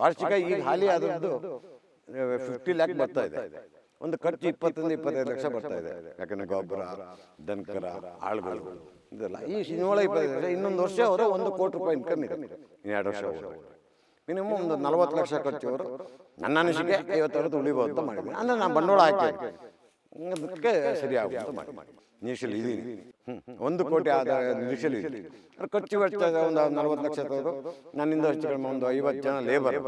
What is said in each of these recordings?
ವಾರ್ಷಿಕ ಈಗ ಹಾಲಿ ಅದರದ್ದು ಫಿಫ್ಟಿ ಲ್ಯಾಕ್ ಬರ್ತಾ ಇದೆ. ಒಂದು ಖರ್ಚು ಇಪ್ಪತ್ತರಿಂದ ಇಪ್ಪತ್ತೈದು ಲಕ್ಷ ಬರ್ತಾ ಇದೆ. ಯಾಕಂದ್ರೆ ಗೊಬ್ಬರ ದನಕರ ಆಳುಗಳು ಇದೆಲ್ಲ. ಈ ಸಿನಿಮಾ ಇಪ್ಪತ್ತೈದು ಲಕ್ಷ. ಇನ್ನೊಂದು ವರ್ಷ ಅವರು ಒಂದು ಕೋಟಿ ರೂಪಾಯಿ ಇನ್ಕಮ್ ಇದೆ ಇನ್ನು ಎರಡು ವರ್ಷ ಮಿನಿಮಮ್ ಒಂದು ನಲವತ್ತು ಲಕ್ಷ ಖರ್ಚು ಅವರು ನನ್ನ ಅನಿಸಿಕೆ ಐವತ್ತು ಅರವತ್ತು ಉಳಿಬೋದು ಅಂತ ಮಾಡಿದ್ದೀನಿ ಅಂದರೆ ನಾನು ಬಂಡವಾಳ ಹಾಕಿ ಅದಕ್ಕೆ ಸರಿ ಆಗುತ್ತೆ ಅಂತ ಮಾಡಿ ನಿಶಲ್ ಇದೀನಿ. ಒಂದು ಕೋಟಿ ಆದಾಯ ನಿಶಲ್ ಖರ್ಚು ವೆಚ್ಚ ಒಂದು ನಲ್ವತ್ತು ಲಕ್ಷ ತೆಗೆದು. ನನ್ನಿಂದ ಹೆಚ್ಚು ಕಡಿಮೆ ಒಂದು ಐವತ್ತು ಜನ ಲೇಬರ್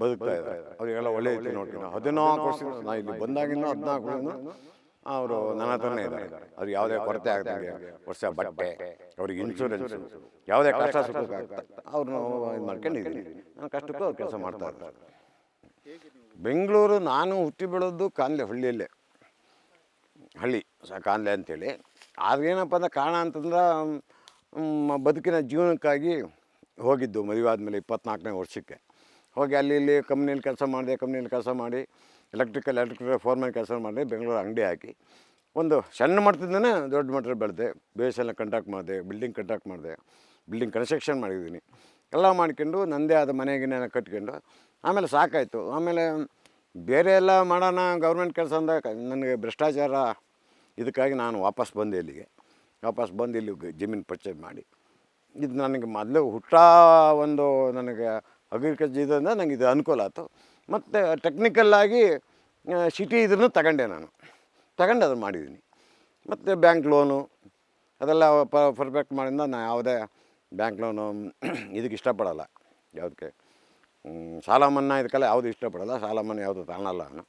ಬದುಕ್ತಾ ಇದ್ದಾರೆ. ಅವರಿಗೆಲ್ಲ ಒಳ್ಳೆ ರೀತಿ ನಾವು ಹದಿನಾಲ್ಕು ವರ್ಷ ನಾ ಇಲ್ಲಿ ಬಂದಾಗಿಂದ ಹದಿನಾಲ್ಕು ವರ್ಷದಿಂದ ಅವರು ನನ್ನ ಹತ್ರನೇ ಇದ್ದಾರೆ. ಅವ್ರಿಗೆ ಯಾವುದೇ ಕೊರತೆ ಆಗ್ದಂಗೆ ವರ್ಷ ಬಟ್ಟೆ ಅವ್ರಿಗೆ ಇನ್ಶೂರೆನ್ಸ್ ಯಾವುದೇ ಕಷ್ಟ ಸುಖ ಅವ್ರನ್ನ ಇದು ಮಾಡ್ಕೊಂಡಿದ್ದೀನಿ. ನನ್ನ ಕಷ್ಟಕ್ಕೂ ಅವ್ರು ಕೆಲಸ ಮಾಡ್ತಾ ಇದ್ದಾರೆ. ಬೆಂಗಳೂರು ನಾನು ಹುಟ್ಟಿ ಬೆಳೆದು ಕಾನ್ಲೆ ಹಳ್ಳಿಯಲ್ಲೇ. ಹಳ್ಳಿ, ಸ ಕಾನ್ಲೆ ಅಂತೇಳಿ. ಏನಪ್ಪ ಅಂದ್ರೆ ಕಾರಣ ಅಂತಂದ್ರೆ ಬದುಕಿನ ಜೀವನಕ್ಕಾಗಿ ಹೋಗಿದ್ದು ಮದುವೆ ಆದಮೇಲೆ ಇಪ್ಪತ್ನಾಲ್ಕನೇ ವರ್ಷಕ್ಕೆ. ಹೋಗಿ ಅಲ್ಲಿ ಇಲ್ಲಿ ಕಂಪ್ನಿಯಲ್ಲಿ ಕೆಲಸ ಮಾಡಿದೆ, ಕಂಪ್ನಿಯಲ್ಲಿ ಕೆಲಸ ಮಾಡಿ ಎಲೆಕ್ಟ್ರಿಕಲ್ ಎಲೆಕ್ಟ್ರಿಕಲ್ ಫೋರ್ಮನ್ ಕೆಲಸ ಮಾಡಿ ಬೆಂಗಳೂರು ಅಂಗಡಿ ಹಾಕಿ. ಒಂದು ಸಣ್ಣ ಮಟ್ಟದಿಂದನೇ ದೊಡ್ಡ ಮಟ್ಟದಲ್ಲಿ ಬೆಳೆದೆ. ಬೇಸೆಲ್ಲ ಕಂಟ್ಯಾಕ್ಟ್ ಮಾಡಿದೆ ಬಿಲ್ಡಿಂಗ್ ಕಂಟ್ಯಾಕ್ಟ್ ಮಾಡಿದೆ ಬಿಲ್ಡಿಂಗ್ ಕನ್ಸ್ಟ್ರಕ್ಷನ್ ಮಾಡಿದ್ದೀನಿ. ಎಲ್ಲ ಮಾಡ್ಕೊಂಡು ನನ್ನದೇ ಆದ ಮನೆಗಿನ ಕಟ್ಕೊಂಡು, ಆಮೇಲೆ ಸಾಕಾಯಿತು. ಆಮೇಲೆ ಬೇರೆ ಎಲ್ಲ ಮಾಡೋಣ, ಗೌರ್ಮೆಂಟ್ ಕೆಲಸ ಅಂದ ನನಗೆ ಭ್ರಷ್ಟಾಚಾರ, ಇದಕ್ಕಾಗಿ ನಾನು ವಾಪಸ್ ಬಂದೆ ಇಲ್ಲಿಗೆ. ವಾಪಸ್ ಬಂದು ಇಲ್ಲಿ ಜಮೀನು ಪರ್ಚೇಸ್ ಮಾಡಿ. ಇದು ನನಗೆ ಮೊದಲು ಹುಟ್ಟ ಒಂದು ನನಗೆ ಅಗ್ರಿಕಲ್ಚರ್ ಇದರಿಂದ ನನಗೆ ಇದು ಅನುಕೂಲ ಆಯಿತು ಮತ್ತು ಟೆಕ್ನಿಕಲ್ಲಾಗಿ ಸಿಟಿ ಇದನ್ನು ತಗೊಂಡೆ ನಾನು. ತಗೊಂಡು ಅದನ್ನು ಮಾಡಿದ್ದೀನಿ. ಮತ್ತು ಬ್ಯಾಂಕ್ ಲೋನು ಅದೆಲ್ಲ ಪರ್ಫೆಕ್ಟ್ ಮಾಡಿಂದ ನಾನು ಯಾವುದೇ ಬ್ಯಾಂಕ್ ಲೋನು ಇದಕ್ಕೆ ಇಷ್ಟಪಡೋಲ್ಲ. ಯಾವುದಕ್ಕೆ? ಸಾಲ ಮನ್ನಾ ಇದಕ್ಕೆಲ್ಲ ಯಾವುದು ಇಷ್ಟಪಡಲ್ಲ ಸಾಲ ಮನ್ನಾ ಯಾವುದು ತಗೊಳಲ್ಲ ನಾನು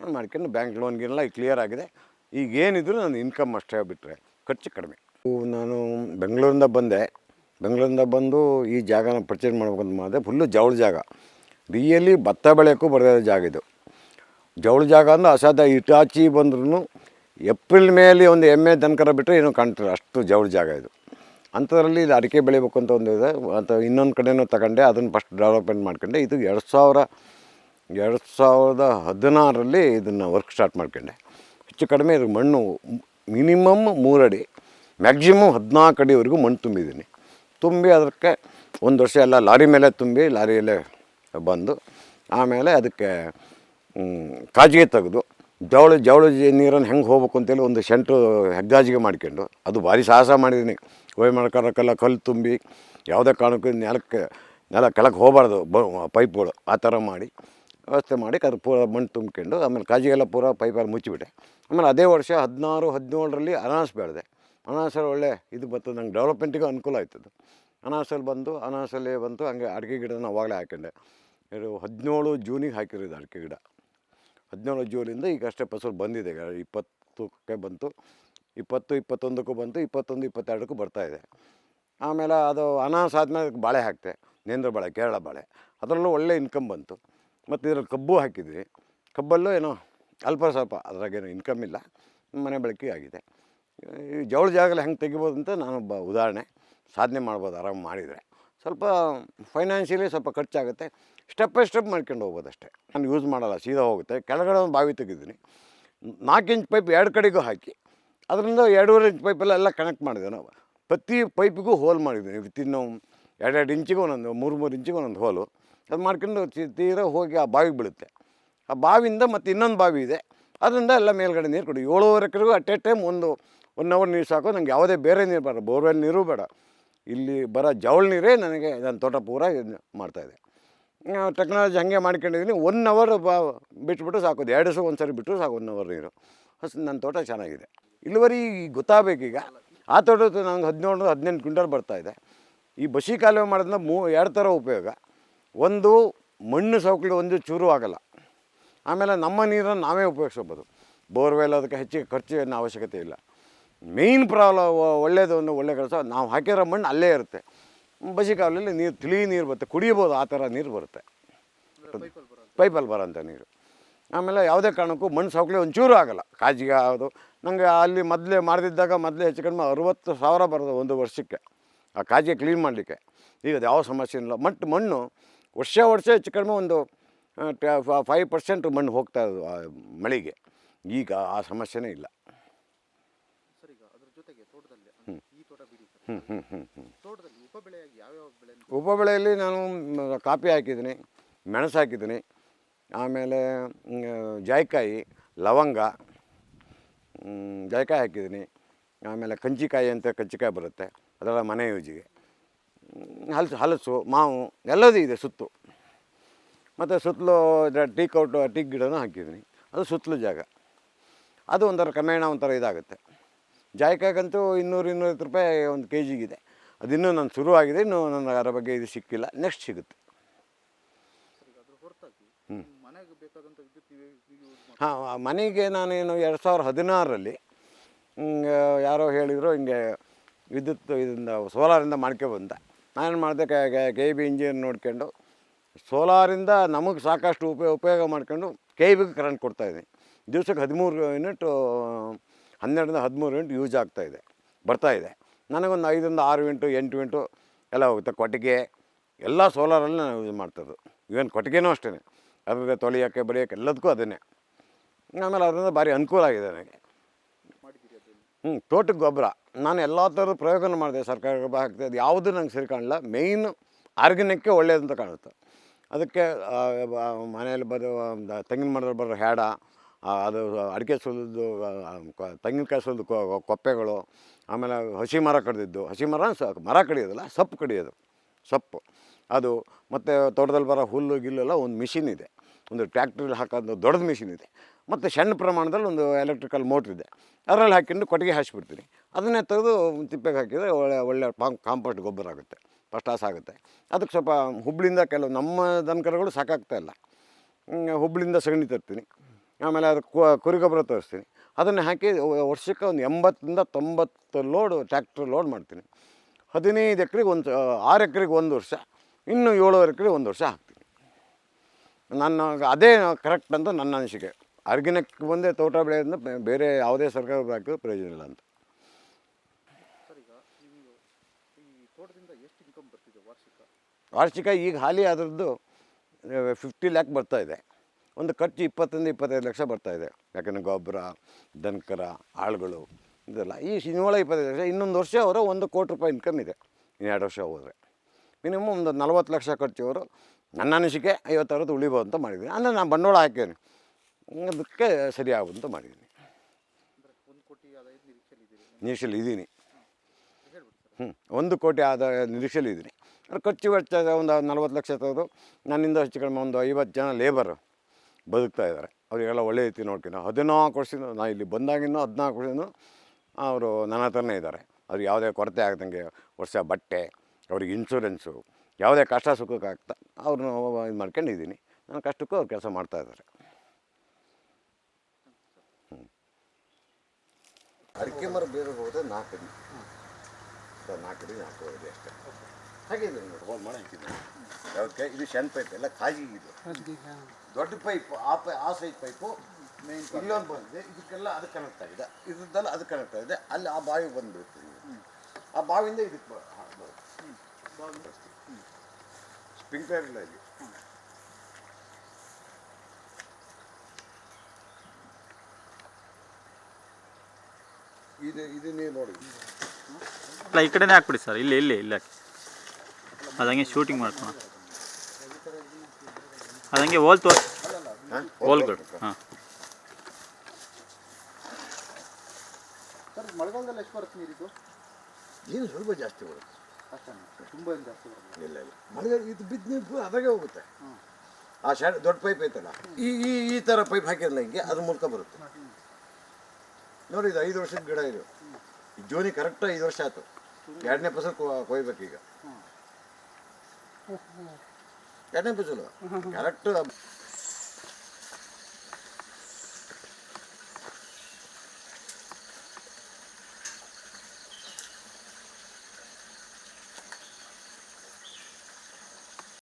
ನಾನು ಮಾಡ್ಕೊಂಡು ಬ್ಯಾಂಕ್ ಲೋನ್ಗೆಲ್ಲ ಈಗ ಕ್ಲಿಯರ್ ಆಗಿದೆ. ಈಗ ಏನಿದ್ರು ನನ್ನ ಇನ್ಕಮ್ ಅಷ್ಟೇ ಬಿಟ್ಟರೆ ಖರ್ಚು ಕಡಿಮೆ. ನಾನು ಬೆಂಗಳೂರಿಂದ ಬಂದೆ. ಬೆಂಗಳೂರಿಂದ ಬಂದು ಈ ಜಾಗನ ಪರ್ಚೇಸ್ ಮಾಡ್ಬೇಕಂತ ಮಾಡಿದೆ. ಫುಲ್ಲು ಜವಳ ಜಾಗ. ರಿಯಲಿ ಭತ್ತ ಬೆಳೆಯೋಕ್ಕೂ ಬರೋದ ಜಾಗ ಇದು. ಜವಳ ಜಾಗ ಅಂದ್ರೆ ಅಸಾಧ್ಯ. ಇಟಾಚಿ ಬಂದ್ರೂ ಏಪ್ರಿಲ್ ಮೇಲೆ ಒಂದು ಎಮ್ಮೆ ದನಕರ ಬಿಟ್ಟರೆ ಏನೂ ಕಾಣ್ತಿಲ್ಲ. ಅಷ್ಟು ಜವಳ ಜಾಗ ಇದು. ಅಂಥದ್ರಲ್ಲಿ ಇದು ಅಡಿಕೆ ಬೆಳಿಬೇಕು ಅಂತ ಒಂದು ಇದೆ. ಅಂತ ಇನ್ನೊಂದು ಕಡೆನೂ ತಗೊಂಡೆ, ಅದನ್ನು ಫಸ್ಟ್ ಡೆವಲಪ್ಮೆಂಟ್ ಮಾಡ್ಕೊಂಡೆ. ಇದು ಎರಡು ಸಾವಿರ, ಎರಡು ಸಾವಿರದ ಹದಿನಾರರಲ್ಲಿ ಇದನ್ನು ವರ್ಕ್ ಸ್ಟಾರ್ಟ್ ಮಾಡ್ಕೊಂಡೆ. ಹೆಚ್ಚು ಕಡಿಮೆ ಇದು ಮಣ್ಣು ಮಿನಿಮಮ್ ಮೂರಡಿ ಮ್ಯಾಕ್ಸಿಮಮ್ ಹದಿನಾಲ್ಕು ಅಡಿವರೆಗೂ ಮಣ್ಣು ತುಂಬಿದ್ದೀನಿ. ತುಂಬಿ ಅದಕ್ಕೆ ಒಂದು ವರ್ಷ ಎಲ್ಲ ಲಾರಿ ಮೇಲೆ ತುಂಬಿ ಲಾರಿಯಲ್ಲೇ ಬಂದು, ಆಮೇಲೆ ಅದಕ್ಕೆ ಕಾಜಿಗೆ ತೆಗೆದು, ಜವಳಿ ಜವಳಿ ನೀರನ್ನು ಹೆಂಗೆ ಹೋಗ್ಬೇಕು ಅಂತೇಳಿ ಒಂದು ಸೆಂಟ್ರು ಹೆಗ್ಗಾಜಿಗೆ ಮಾಡ್ಕೊಂಡು, ಅದು ಭಾರಿ ಸಾಹಸ ಮಾಡಿದ್ದೀನಿ. ಹೋಯ್ ಮಾಡ್ಕೊಳಕ್ಕೆಲ್ಲ ಕಲ್ಲು ತುಂಬಿ ಯಾವುದೇ ಕಾರಣಕ್ಕೂ ನೆಲಕ್ಕೆ, ನೆಲ ಕೆಳಗೆ ಹೋಗಬಾರ್ದು, ಬ ಪೈಪ್ಗಳು ಆ ಥರ ಮಾಡಿ, ವ್ಯವಸ್ಥೆ ಮಾಡಿ ಅದು ಪೂರ ಮಣ್ಣು ತುಂಬ್ಕೊಂಡು, ಆಮೇಲೆ ಕಾಜಿಗೆಲ್ಲ ಪೂರ ಪೈಪಲ್ಲಿ ಮುಚ್ಚಿಬಿಟ್ಟೆ. ಆಮೇಲೆ ಅದೇ ವರ್ಷ ಹದಿನಾರು, ಹದಿನೇಳರಲ್ಲಿ ಅನಾನಸ್ ಬೆಳೆದೆ. ಅನಾನಸಲ್ಲಿ ಒಳ್ಳೆ ಇದು ಬಂತು ನಂಗೆ ಡೆವಲಪ್ಮೆಂಟಿಗೂ ಅನುಕೂಲ ಆಯ್ತದ್ದು ಅನಾನಸಲ್ಲಿ ಬಂದು ಅನಾನಸಲ್ಲಿ ಬಂತು ಹಂಗೆ ಅಡಿಕೆ ಗಿಡನ ಅವಾಗಲೇ ಹಾಕೊಂಡೆ. ಇದು ಹದಿನೇಳು ಜೂನಿಗೆ ಹಾಕಿರೋದು ಅಡಿಕೆ ಗಿಡ. ಹದಿನೇಳು ಜೂನಿಂದ ಈಗ ಅಷ್ಟೇ ಫಸಲು ಬಂದಿದೆ ಇಪ್ಪತ್ತಕ್ಕೆ ಬಂತು. ಇಪ್ಪತ್ತು, ಇಪ್ಪತ್ತೊಂದಕ್ಕೂ ಬಂತು, ಇಪ್ಪತ್ತೊಂದು, ಇಪ್ಪತ್ತೆರಡಕ್ಕೂ ಬರ್ತಾಯಿದೆ ಆಮೇಲೆ ಅದು ಅನಾನಸ್ ಆದಮೇಲೆ ಬಾಳೆ ಹಾಕ್ತೆ, ನೇಂದ್ರ ಬಾಳೆ, ಕೇರಳ ಬಾಳೆ. ಅದರಲ್ಲೂ ಒಳ್ಳೆ ಇನ್ಕಮ್ ಬಂತು. ಮತ್ತು ಇದರಲ್ಲಿ ಕಬ್ಬು ಹಾಕಿದ್ವಿ. ಕಬ್ಬಲ್ಲೂ ಏನೋ ಅಲ್ಪ ಸ್ವಲ್ಪ ಅದ್ರಾಗೇನು ಇನ್ಕಮ್ ಇಲ್ಲ. ಮನೆ ಬಳಕೆ ಆಗಿದೆ. ಈ ಜವಳ ಜಾಗದಲ್ಲಿ ಹೆಂಗೆ ತೆಗಿಬೋದು ಅಂತ ನಾನೊಬ್ಬ ಉದಾಹರಣೆ. ಸಾಧನೆ ಮಾಡ್ಬೋದು, ಆರಾಮ್ ಮಾಡಿದರೆ. ಸ್ವಲ್ಪ ಫೈನಾನ್ಷಿಯಲಿ ಸ್ವಲ್ಪ ಖರ್ಚಾಗುತ್ತೆ. ಸ್ಟೆಪ್ ಬೈ ಸ್ಟೆಪ್ ಮಾಡ್ಕೊಂಡು ಹೋಗ್ಬೋದು ಅಷ್ಟೇ ನಾನು ಯೂಸ್ ಮಾಡಲ್ಲ, ಸೀದಾ ಹೋಗುತ್ತೆ. ಕೆಳಗಡೆ ಒಂದು ಬಾವಿ ತೆಗಿದ್ದೀನಿ ನಾಲ್ಕು ಇಂಚ್ ಪೈಪ್ ಎರಡು ಕಡೆಗೂ ಹಾಕಿ ಅದರಿಂದ ಎರಡೂವರೆ ಇಂಚ್ ಪೈಪೆಲ್ಲ ಎಲ್ಲ ಕನೆಕ್ಟ್ ಮಾಡಿದೆ ನಾವು. ಪ್ರತಿ ಪೈಪಿಗೂ ಹೋಲ್ ಮಾಡಿದ್ದೀನಿ ವಿತಿನ್ನು ಎರಡೆರಡು ಇಂಚಿಗೆ ಒಂದೊಂದು, ಮೂರು ಮೂರು ಇಂಚಿಗೆ ಒಂದೊಂದು ಹೋಲು ಅದು ಮಾಡ್ಕೊಂಡು ತೀರ ಹೋಗಿ ಆ ಬಾವಿಗೆ ಬೀಳುತ್ತೆ. ಆ ಬಾವಿಯಿಂದ ಮತ್ತು ಇನ್ನೊಂದು ಬಾವಿ ಇದೆ. ಅದರಿಂದ ಎಲ್ಲ ಮೇಲ್ಗಡೆ ನೀರು ಕೊಡಿ ಏಳುವರೆ ಎಕರೆಗೂ ಅಟ್ ಎ ಟೈಮ್ ಒಂದು ಒನ್ ಅವರ್ ನೀರು ಸಾಕು. ನನಗೆ ಯಾವುದೇ ಬೇರೆ ನೀರು ಬೇಡ. ಬೋರ್ವೆಲ್ ನೀರು ಬೇಡ. ಇಲ್ಲಿ ಬರೋ ಜವಳ ನೀರೇ ನನಗೆ ನನ್ನ ತೋಟ ಪೂರ ಇದು ಮಾಡ್ತಾಯಿದೆ ಟೆಕ್ನಾಲಜಿ ಹಾಗೆ ಮಾಡ್ಕೊಂಡಿದ್ದೀನಿ ಒನ್ ಅವರ್ ಬಾ ಬಿಟ್ಬಿಟ್ಟು ಸಾಕೋದು. ಎರಡು ದಿವಸ ಒಂದು ಸರಿ ಬಿಟ್ಟರು ಸಾಕು ಒನ್ ಅವರ್ ನೀರು. ಹಸ್ ನನ್ನ ತೋಟ ಚೆನ್ನಾಗಿದೆ. ಇಳುವರಿ ಗೊತ್ತಾಗಬೇಕೀಗ. ಆ ತೋಟದ ನಂಗೆ ಹದಿನೇಳು ಹದಿನೆಂಟು ಕ್ವಿಂಟಲ್ ಬರ್ತಾಯಿದೆ ಈ ಬಸಿ ಕಾಲುವೆ ಮಾಡೋದ್ರಿಂದ ಮೂ ಎರಡು ಥರ ಉಪಯೋಗ. ಒಂದು ಮಣ್ಣು ಸೌಕಳಿ ಒಂದು ಚೂರು ಆಗಲ್ಲ. ಆಮೇಲೆ ನಮ್ಮ ನೀರನ್ನು ನಾವೇ ಉಪಯೋಗಿಸ್ಬೋದು ಬೋರ್ವೆಲ್ ಅದಕ್ಕೆ ಹೆಚ್ಚಿಗೆ ಖರ್ಚು ಏನು ಅವಶ್ಯಕತೆ ಇಲ್ಲ. ಮೇಯ್ನ್ ಪ್ರಾಬ್ಲಮ್ ಒಳ್ಳೆಯದು ಒಂದು ಒಳ್ಳೆ ಕೆಲಸ ನಾವು ಹಾಕಿರೋ ಮಣ್ಣು ಅಲ್ಲೇ ಇರುತ್ತೆ. ಬಸಿ ಕಾಲಲ್ಲಿ ನೀರು ತಿಳಿ ನೀರು ಬರುತ್ತೆ. ಕುಡಿಬೋದು ಆ ಥರ ನೀರು ಬರುತ್ತೆ. ಪೈಪಲ್ಲಿ ಬರೋಂಥ ನೀರು. ಆಮೇಲೆ ಯಾವುದೇ ಕಾರಣಕ್ಕೂ ಮಣ್ಣು ಸವಕಳಿ ಒಂಚೂರು ಆಗಲ್ಲ. ಕಾಜಿಗೆ ಅದು ನನಗೆ ಅಲ್ಲಿ ಮೊದಲೇ ಮಾಡಿದ್ದಾಗ ಮೊದಲೇ ಹೆಚ್ಚು ಕಡಿಮೆ ಅರುವತ್ತು ಸಾವಿರ ಬರೋದು ಒಂದು ವರ್ಷಕ್ಕೆ ಆ ಕಾಜಿಗೆ ಕ್ಲೀನ್ ಮಾಡಲಿಕ್ಕೆ. ಈಗ ಅದು ಯಾವ ಸಮಸ್ಯೆ ಇಲ್ಲ. ಮಟ್ಟು ಮಣ್ಣು ವರ್ಷ ವರ್ಷ ಹೆಚ್ಚು ಕಡಿಮೆ ಒಂದು ಫೈವ್ ಪರ್ಸೆಂಟ್ ಮಣ್ಣು ಹೋಗ್ತಾ ಇರೋದು ಆ ಮಳೆಗೆ. ಈಗ ಆ ಸಮಸ್ಯೆನೇ ಇಲ್ಲ. ಹ್ಞೂ ಹ್ಞೂ ಹ್ಞೂ ಉಪಬೆಳೆಯಲ್ಲಿ ನಾನು ಕಾಪಿ ಕಾಫಿ ಹಾಕಿದ್ದೀನಿ ಮೆಣಸು ಹಾಕಿದ್ದೀನಿ ಆಮೇಲೆ ಜಾಯ್ಕಾಯಿ, ಲವಂಗ ಜಾಯ್ಕಾಯಿ ಹಾಕಿದ್ದೀನಿ. ಆಮೇಲೆ ಕಂಚಿಕಾಯಿ ಅಂತ ಕಂಚಿಕಾಯಿ ಬರುತ್ತೆ. ಅದೆಲ್ಲ ಮನೆ ಯೂಜಿಗೆ. ಹಲಸು ಹಲಸು, ಮಾವು, ಎಲ್ಲದೂ ಇದೆ ಸುತ್ತು. ಮತ್ತು ಸುತ್ತಲೂ ಟೀ ಕೌಟು, ಟೀ ಗಿಡನೂ ಹಾಕಿದ್ದೀನಿ. ಅದು ಸುತ್ತಲೂ ಜಾಗ. ಅದು ಒಂಥರ ಕ್ರಮೇಣ ಒಂಥರ ಇದಾಗುತ್ತೆ. ಜಾಯಿಕಾಯಿಗಂತೂ ಇನ್ನೂರು, ಇನ್ನೂರೈವತ್ತು ರೂಪಾಯಿ ಒಂದು ಕೆ ಜಿಗಿದೆ ಅದಿನ್ನೂ ನಾನು ಶುರುವಾಗಿದೆ, ಇನ್ನೂ ನನಗೆ ಅದರ ಬಗ್ಗೆ ಇದು ಸಿಕ್ಕಿಲ್ಲ. ನೆಕ್ಸ್ಟ್ ಸಿಗುತ್ತೆ ಸರ್ ಈಗ ಅದ್ರ ಹೊರತಾಗಿ ನಿಮ್ಮ ಮನೆಗೆ ಬೇಕಾದಂಥ ವಿದ್ಯುತ್ ನೀವೇ ಯೂಸ್ ಮಾಡಿ ಹಾಂ ಮನೆಗೆ ನಾನೇನು ಎರಡು ಸಾವಿರ ಹದಿನಾರರಲ್ಲಿ ಯಾರೋ ಹೇಳಿದರು ಹಿಂಗೆ ವಿದ್ಯುತ್ ಇದರಿಂದ, ಸೋಲಾರಿಂದ ಮಾಡ್ಕೊಬಂದ ನಾನೇನು ಮಾಡಿದೆ, ಕೆ ಬಿ ಇಂಜಿನ್ ನೋಡ್ಕೊಂಡು, ಸೋಲಾರಿಂದ ನಮಗೆ ಸಾಕಷ್ಟು ಉಪಯೋಗ ಉಪಯೋಗ ಮಾಡ್ಕೊಂಡು ಕೆ ಬಿಗೆ ಕರೆಂಟ್ ಕೊಡ್ತಾಯಿದ್ದೀನಿ ದಿವಸಕ್ಕೆ ಹದಿಮೂರು ಯೂನಿಟ್ ಹನ್ನೆರಡರಿಂದ ಹದಿಮೂರು ಯೂನಿಟ್ ಯೂಸ್ ಆಗ್ತಾಯಿದೆ ಬರ್ತಾಯಿದೆ ನನಗೊಂದು ಐದರಿಂದ ಆರು ಯೂನಿಟು ಎಂಟು ಯೂನಿಟು ಎಲ್ಲ ಹೋಗುತ್ತೆ. ಕೊಟ್ಟಿಗೆ, ಎಲ್ಲ ಸೋಲಾರಲ್ಲಿ ನಾನು ಯೂಸ್ ಮಾಡ್ತಾಯಿದ್ದು ಇವನ್ ಕೊಟ್ಟಿಗೆನೂ ಅಷ್ಟೇ ಅದರಲ್ಲಿ ತೊಳೆಯೋಕ್ಕೆ ಬರೆಯೋಕ್ಕೆ ಎಲ್ಲದಕ್ಕೂ ಅದನ್ನೇ. ಆಮೇಲೆ ಅದರಿಂದ ಭಾರಿ ಅನುಕೂಲ ಆಗಿದೆ ನನಗೆ. ಹ್ಞೂ ತೋಟಕ್ಕೆ ಗೊಬ್ಬರ. ನಾನು ಎಲ್ಲ ಥರದ ಪ್ರಯೋಗನ ಮಾಡಿದೆ. ಸರ್ಕಾರ ಗೊಬ್ಬರ ಹಾಕ್ತಿದೆ ಅದು ಯಾವುದೂ ನಂಗೆ ಸರಿ ಕಾಣಲ್ಲ. ಮೇಯ್ನು ಆರ್ಗ್ಯಾನಿಕ್ಕೆ ಒಳ್ಳೆಯದಂತ ಕಾಣುತ್ತೆ. ಅದಕ್ಕೆ ಮನೆಯಲ್ಲಿ ಬರೋ ಒಂದು ತೆಂಗಿನ ಮರದಲ್ಲಿ ಬರೋ ಹ್ಯಾಡ ಅದು ಅಡಿಕೆ ಸುಲಿದ್ದು ತೆಂಗಿನಕಾಯಿ ಸುಲಿದು ಕೊಪ್ಪೆಗಳು ಆಮೇಲೆ ಹಸಿ ಮರ ಕಡಿದಿದ್ದು. ಹಸಿ ಮರ ಸ ಮರ ಕಡಿಯೋದಲ್ಲ ಸೊಪ್ಪು ಕಡಿಯೋದು. ಸೊಪ್ಪು. ಅದು ಮತ್ತು ತೋಟದಲ್ಲಿ ಬರೋ ಹುಲ್ಲು ಗಿಲ್ಲೆಲ್ಲ ಒಂದು ಮಿಷಿನ್ ಇದೆ. ಒಂದು ಟ್ರ್ಯಾಕ್ಟ್ರಲ್ಲಿ ಹಾಕೋದು ದೊಡ್ಡದು ಮಿಷಿನ್ ಇದೆ. ಮತ್ತು ಸಣ್ಣ ಪ್ರಮಾಣದಲ್ಲಿ ಒಂದು ಎಲೆಕ್ಟ್ರಿಕಲ್ ಮೋಟ್ರ್ ಇದೆ. ಅದರಲ್ಲಿ ಹಾಕಿಕೊಂಡು ಕೊಟ್ಟಿಗೆ ಹಾಸಿಬಿಡ್ತೀನಿ. ಅದನ್ನೇ ತೆಗೆದು ತಿಪ್ಪೆಗೆ ಹಾಕಿದರೆ ಒಳ್ಳೆ ಒಳ್ಳೆ ಪಾಮ್ ಕಾಂಪೋಸ್ಟ್ ಗೊಬ್ಬರ ಆಗುತ್ತೆ. ಫಸ್ಟ್ ಆಗುತ್ತೆ. ಅದಕ್ಕೆ ಸ್ವಲ್ಪ ಹುಬ್ಳಿಂದ ಕೆಲವು ನಮ್ಮ ದನಕರುಗಳು ಸಾಕಾಗ್ತಾ ಇಲ್ಲ. ಹುಬ್ಳಿಂದ ಸಗಣಿ ತರ್ತೀನಿ. ಆಮೇಲೆ ಅದಕ್ಕೆ ಕುರಿ ಗೊಬ್ಬರ ತರಿಸ್ತೀನಿ. ಅದನ್ನು ಹಾಕಿ ವರ್ಷಕ್ಕೆ ಒಂದು ಎಂಬತ್ತರಿಂದ ತೊಂಬತ್ತು ಲೋಡು ಟ್ಯಾಕ್ಟ್ರ್ ಲೋಡ್ ಮಾಡ್ತೀನಿ. ಹದಿನೈದು ಎಕ್ರೆಗೆ ಒಂದು, ಆರು ಎಕ್ರೆಗೆ ಒಂದು ವರ್ಷ. ಇನ್ನು ಏಳುವರೆ ಕಡೆ ಒಂದು ವರ್ಷ ಹಾಕ್ತೀನಿ ನನ್ನ ಅದೇ ಕರೆಕ್ಟ್ ಅಂತ ನನ್ನ ಅನಿಸಿಕೆ. ಅರ್ಗಿನಕ್ಕೆ ಬಂದೇ ತೋಟ ಬೆಳೆಯೋದ್ರಿಂದ ಬೇರೆ ಯಾವುದೇ ಸರ್ಕಾರ ಹಾಕಿದ್ರು ಪ್ರಯೋಜನ ಇಲ್ಲ ಅಂತ. ವಾರ್ಷಿಕ? ಈಗ ಹಾಲಿ ಅದರದ್ದು ಫಿಫ್ಟಿ ಲ್ಯಾಕ್ ಬರ್ತಾ ಇದೆ. ಒಂದು ಖರ್ಚು ಇಪ್ಪತ್ತರಿಂದ ಇಪ್ಪತ್ತೈದು ಲಕ್ಷ ಬರ್ತಾ ಇದೆ. ಯಾಕಂದರೆ ಗೊಬ್ಬರ ದನಕರ ಆಳುಗಳು ಇದೆಲ್ಲ. ಈ ಸಿನಿಮಾಳ ಇಪ್ಪತ್ತೈದು ಲಕ್ಷ ಇನ್ನೊಂದು ವರ್ಷ ಅವರ ಒಂದು ಕೋಟಿ ರೂಪಾಯಿ ಇನ್ಕಮ್ ಇದೆ. ಇನ್ನೆರಡು ಎರಡು ವರ್ಷ ಹೋದರೆ. ಮಿನಿಮಮ್ ಒಂದು ನಲ್ವತ್ತು ಲಕ್ಷ ಖರ್ಚು ಅವರು ನನ್ನ ಅನಿಸಿಕೆ ಐವತ್ತಾರದ್ದು ಉಳಿಬೋದು ಅಂತ ಮಾಡಿದ್ದೀನಿ. ಅಂದರೆ ನಾನು ಬಂಡವಾಳ ಹಾಕೇನೆ. ಅದಕ್ಕೆ ಸರಿ ಅಂತ ಮಾಡಿದ್ದೀನಿ. ಅಂದರೆ ನಿರೀಕ್ಷೆಯಲ್ಲಿ ಇದ್ದೀನಿ. ಹ್ಞೂ ಒಂದು ಕೋಟಿ ಆದ ನಿರೀಕ್ಷೆಯಲ್ಲಿ ಇದ್ದೀನಿ. ಅದು ಖರ್ಚು ವೆಚ್ಚ ಒಂದು ನಲ್ವತ್ತು ಲಕ್ಷ ತೆಗೆದು ನನ್ನಿಂದ ಹೆಚ್ಚು ಕಡಿಮೆ ಒಂದು ಐವತ್ತು ಜನ ಲೇಬರ್ ಬದುಕ್ತಾ ಇದ್ದಾರೆ. ಅವರಿಗೆಲ್ಲ ಒಳ್ಳೆ ರೀತಿ ನೋಡ್ಕೊಂಡು ಹದಿನಾಲ್ಕು ವರ್ಷದಿಂದ ನಾನು ಇಲ್ಲಿ ಬಂದಾಗಿನ್ನೂ ಹದಿನಾಲ್ಕು ವರ್ಷದಿಂದ ಅವರು ನನ್ನ ಹತ್ರನೇ ಇದ್ದಾರೆ. ಅವ್ರಿಗೆ ಯಾವುದೇ ಕೊರತೆ ಆಗದಂಗೆ ವರ್ಷ ಬಟ್ಟೆ ಅವ್ರಿಗೆ ಇನ್ಶೂರೆನ್ಸು ಯಾವುದೇ ಕಷ್ಟ ಸುಖಕ್ಕೆ ಆಗ್ತಾ ಅವ್ರನ್ನ ಇದು ಮಾಡ್ಕೊಂಡಿದ್ದೀನಿ. ನನ್ನ ಕಷ್ಟಕ್ಕೂ ಅವ್ರು ಕೆಲಸ ಮಾಡ್ತಾ ಇದ್ದಾರೆ. ಅಡಿಕೆ ಮರ ಬೇರೆ ಹೋದ ನಾಲ್ಕು ಅಡಿ. ಸರ್ ನಾಲ್ಕು ಅಡಿ ನಾಲ್ಕು ಅಡಿ ಅಷ್ಟೇ. ಹಾಗಿದ್ದೀನಿ ನೋಡಿ. ಹೋಲ್ ಮಾಡಿ ಹಾಕಿದ್ದೀನಿ ಯಾವಕ್ಕೆ ಇದು ಶನ್ ಪೈಪ್ ಎಲ್ಲ ಕಾಜಿ ಇದು. ದೊಡ್ಡ ಪೈಪ್ ಆ ಪೈ ಆ ಸೈಡ್ ಪೈಪು ಮೇನ್ ಇಲ್ಲೊಂದು ಬಂದಿದೆ. ಇದಕ್ಕೆಲ್ಲ ಅದು ಕನೆಕ್ಟ್ ಆಗಿದೆ. ಇದ್ರದ್ದೆಲ್ಲ ಅದು ಕನೆಕ್ಟ್ ಆಗಿದೆ. ಅಲ್ಲಿ ಆ ಬಾವಿ ಬಂದುಬಿಡುತ್ತೆ ಆ ಬಾವಿಯಿಂದ ಇದಕ್ಕೆ ಬ- ಹಾ, ಸ್ಪ್ರಿಂಕ್ಲರ್ ಇಲ್ಲ ಇಲ್ಲಿ ಇದು ಇದನ್ನೇ ನೀವು ನೋಡಿ. ಅಲ್ಲ ಈ ಕಡೆನೇ ಹಾಕ್ಬಿಡಿ ಸರ್. ಇಲ್ಲಿ ಇಲ್ಲಿ ಇಲ್ಲ ಹಾಕಿ. ಅದಂಗೆ ಶೂಟಿಂಗ್ ಮಾಡ್ಕೊಳ ಅದಂಗೆ ಹೋಲ್ ತೋ ಹಾಂ? ಹೋಲ್ಗಳು ಹಾಂ. ಸರ್ ಮಳೆಗಾಲದಲ್ಲಿ ಎಷ್ಟು ಬರುತ್ತೆ ನೀರಿದ್ದು ಏನು ಸ್ವಲ್ಪ ಜಾಸ್ತಿ ಬರುತ್ತೆ. ತುಂಬ ಏನು ಜಾಸ್ತಿ ಬರುತ್ತೆ ಇಲ್ಲ ಇಲ್ಲ. ಮಳೆ ಇದು ಬಿದ್ದು ನೀರು ಅದಾಗೆ ಹೋಗುತ್ತೆ. ಆ ಶಾಡ್ ದೊಡ್ಡ ಪೈಪ್ ಐತಲ್ಲ? ಈ ಈ ಈ ಥರ ಪೈಪ್ ಹಾಕಿರಲ್ಲ ಹಿಂಗೆ ಅದ್ರ ಮೂಲಕ ಬರುತ್ತೆ. ನೋಡಿ ಇದು ಐದು ವರ್ಷದ ಗಿಡ ಇದು. ಜೂನಿ ಕರೆಕ್ಟ್ ಐದು ವರ್ಷ ಆಯ್ತು. ಎರಡನೇ ಫಸಲು ಕೊಯ್ಬೇಕೀಗ. ಎರಡನೇ ಫಸಲು? ಕರೆಕ್ಟ್